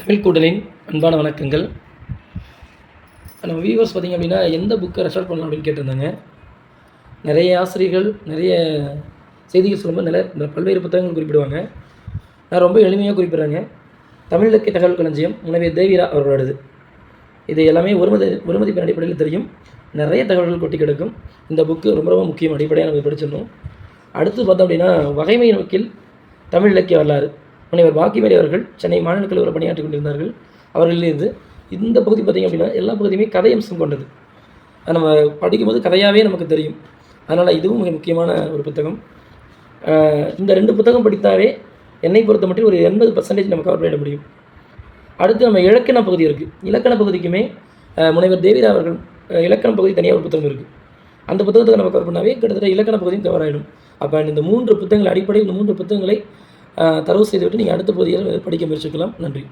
தமிழ் கூடலின் அன்பான வணக்கங்கள். நம்ம வியூவர்ஸ் பார்த்திங்க அப்படின்னா எந்த புக்கை ரெஃபர் பண்ணலாம் அப்படின்னு கேட்டிருந்தாங்க. நிறைய ஆசிரியர்கள் நிறைய செய்திகள் சொல்லும்போது நிறைய பல்வேறு புத்தகங்கள் குறிப்பிடுவாங்க. நான் ரொம்ப எளிமையாக குறிப்பிட்றேங்க. தமிழ் இலக்கிய தகவல் களஞ்சியம் முனைவர் தேவிரா அவர்களோடது. இது எல்லாமே ஒருமதி ஒருமதிப்பின் அடிப்படையில் தெரியும். நிறைய தகவல்கள் கொட்டி கிடக்கும். இந்த புக்கு ரொம்ப ரொம்ப முக்கியம் அடிப்படையாக நம்ம படிச்சிடணும். அடுத்து பார்த்தோம் அப்படின்னா வகைமை நோக்கில் தமிழ் இலக்கிய வரலாறு. முனைவர் பாக்கிமேரி அவர்கள் சென்னை மாநில கல்லூரியில் பணியாற்றி கொண்டிருந்தார்கள். அவர்களிலிருந்து இந்த பகுதி பார்த்திங்க அப்படின்னா எல்லா பகுதியுமே கதை அம்சம் கொண்டது. அது நம்ம படிக்கும்போது கதையாகவே நமக்கு தெரியும். அதனால் இதுவும் மிக முக்கியமான ஒரு புத்தகம். இந்த ரெண்டு புத்தகம் படித்தாவே என்னை பொறுத்த மட்டும் ஒரு எண்பது பர்சன்டேஜ் நம்ம கவர் பண்ணிட முடியும். அடுத்து நம்ம இலக்கண பகுதி இருக்குது இலக்கண பகுதிக்குமே முனைவர் தேவிரா அவர்கள் இலக்கண பகுதி தனியாக ஒரு புத்தகம் இருக்குது அந்த புத்தகத்தை நம்ம கவர் பண்ணாவே கிட்டத்தட்ட இலக்கண பகுதியும் கவர் ஆகிடும் அப்போ இந்த மூன்று புத்தகங்கள் அடிப்படையில் இந்த மூன்று புத்தகங்களை தரவு செய்துவிட்டு நீங்கள் அடுத்த பகுதியில் படிக்க முயற்சிக்கலாம். நன்றி.